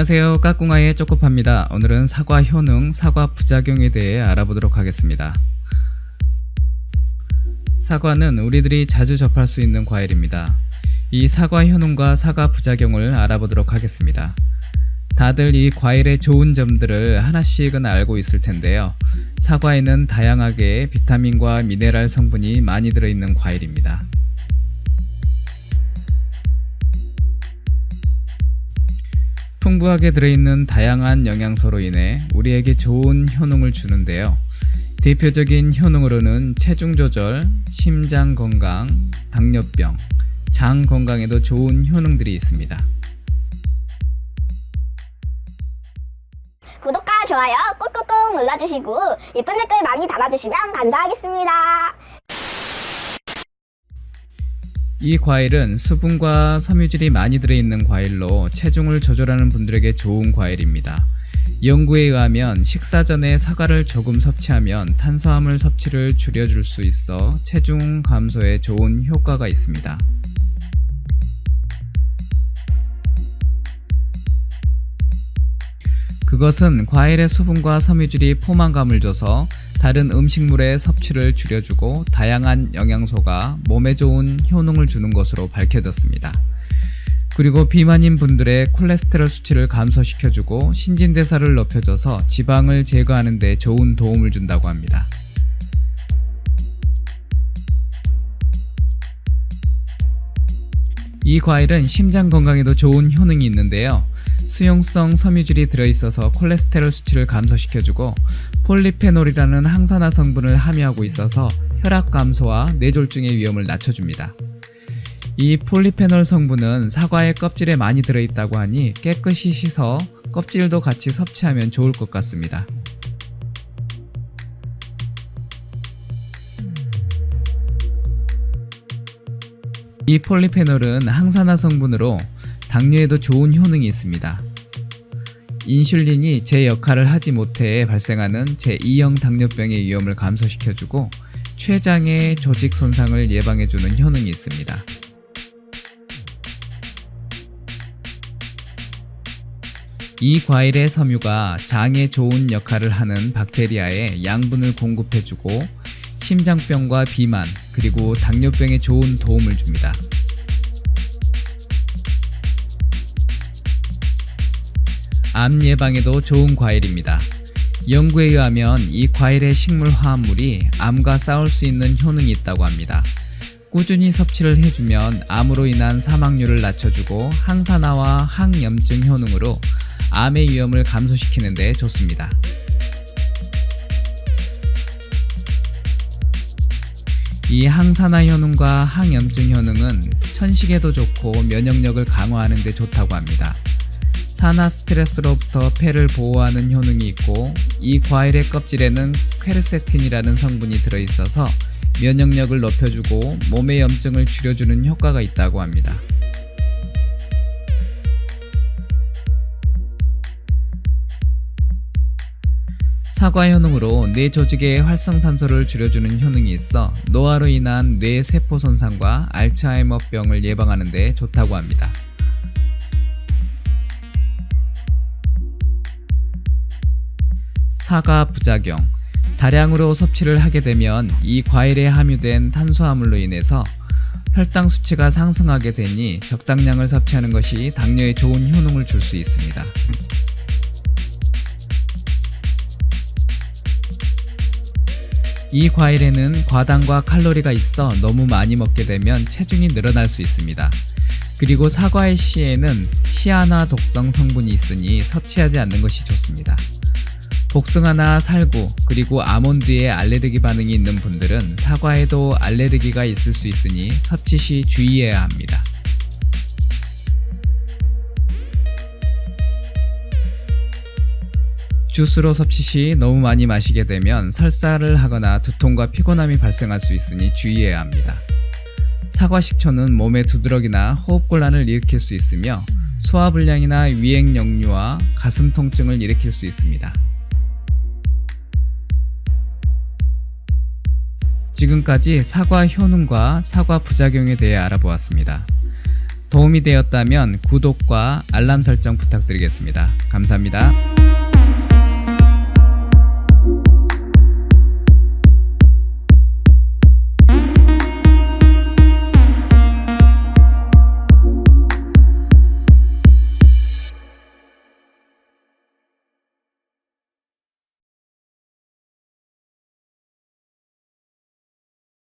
안녕하세요. 까꿍아의 쪼꼬파입니다. 오늘은 사과 효능, 사과 부작용에 대해 알아보도록 하겠습니다. 사과는 우리들이 자주 접할 수 있는 과일입니다. 이 사과 효능과 사과 부작용을 알아보도록 하겠습니다. 다들 이 과일의 좋은 점들을 하나씩은 알고 있을 텐데요. 사과에는 다양하게 비타민과 미네랄 성분이 많이 들어있는 과일입니다. 풍부하게 들어있는 다양한 영양소로 인해 우리에게 좋은 효능을 주는데요. 대표적인 효능으로는 체중 조절, 심장 건강, 당뇨병, 장 건강에도 좋은 효능들이 있습니다. 구독과 좋아요 꾹꾹꾹 눌러주시고 예쁜 댓글 많이 달아주시면 감사하겠습니다. 이 과일은 수분과 섬유질이 많이 들어있는 과일로 체중을 조절하는 분들에게 좋은 과일입니다. 연구에 의하면 식사 전에 사과를 조금 섭취하면 탄수화물 섭취를 줄여줄 수 있어 체중 감소에 좋은 효과가 있습니다. 그것은 과일의 수분과 섬유질이 포만감을 줘서 다른 음식물의 섭취를 줄여주고 다양한 영양소가 몸에 좋은 효능을 주는 것으로 밝혀졌습니다. 그리고 비만인 분들의 콜레스테롤 수치를 감소시켜주고 신진대사를 높여줘서 지방을 제거하는 데 좋은 도움을 준다고 합니다. 이 과일은 심장 건강에도 좋은 효능이 있는데요. 수용성 섬유질이 들어있어서 콜레스테롤 수치를 감소시켜주고 폴리페놀이라는 항산화 성분을 함유하고 있어서 혈압 감소와 뇌졸중의 위험을 낮춰줍니다. 이 폴리페놀 성분은 사과의 껍질에 많이 들어있다고 하니 깨끗이 씻어 껍질도 같이 섭취하면 좋을 것 같습니다. 이 폴리페놀은 항산화 성분으로 당뇨에도 좋은 효능이 있습니다. 인슐린이 제 역할을 하지 못해 발생하는 제2형 당뇨병의 위험을 감소시켜주고 췌장의 조직 손상을 예방해주는 효능이 있습니다. 이 과일의 섬유가 장에 좋은 역할을 하는 박테리아에 양분을 공급해주고 심장병과 비만 그리고 당뇨병에 좋은 도움을 줍니다. 암 예방에도 좋은 과일입니다. 연구에 의하면 이 과일의 식물 화합물이 암과 싸울 수 있는 효능이 있다고 합니다. 꾸준히 섭취를 해주면 암으로 인한 사망률을 낮춰주고 항산화와 항염증 효능으로 암의 위험을 감소시키는 데 좋습니다. 이 항산화 효능과 항염증 효능은 천식에도 좋고 면역력을 강화하는 데 좋다고 합니다. 산화 스트레스로부터 폐를 보호하는 효능이 있고 이 과일의 껍질에는 퀘르세틴이라는 성분이 들어있어서 면역력을 높여주고 몸의 염증을 줄여주는 효과가 있다고 합니다. 사과 효능으로 뇌 조직의 활성산소를 줄여주는 효능이 있어 노화로 인한 뇌 세포 손상과 알츠하이머병을 예방하는 데 좋다고 합니다. 사과 부작용 다량으로 섭취를 하게 되면 이 과일에 함유된 탄수화물로 인해서 혈당 수치가 상승하게 되니 적당량을 섭취하는 것이 당뇨에 좋은 효능을 줄 수 있습니다. 이 과일에는 과당과 칼로리가 있어 너무 많이 먹게 되면 체중이 늘어날 수 있습니다. 그리고 사과의 씨에는 시아나 독성 성분이 있으니 섭취하지 않는 것이 좋습니다. 복숭아나 살구, 그리고 아몬드에 알레르기 반응이 있는 분들은 사과에도 알레르기가 있을 수 있으니 섭취 시 주의해야 합니다. 주스로 섭취 시 너무 많이 마시게 되면 설사를 하거나 두통과 피곤함이 발생할 수 있으니 주의해야 합니다. 사과 식초는 몸의 두드러기나 호흡곤란을 일으킬 수 있으며 소화불량이나 위액역류와 가슴 통증을 일으킬 수 있습니다. 지금까지 사과 효능과 사과 부작용에 대해 알아보았습니다. 도움이 되었다면 구독과 알람 설정 부탁드리겠습니다. 감사합니다.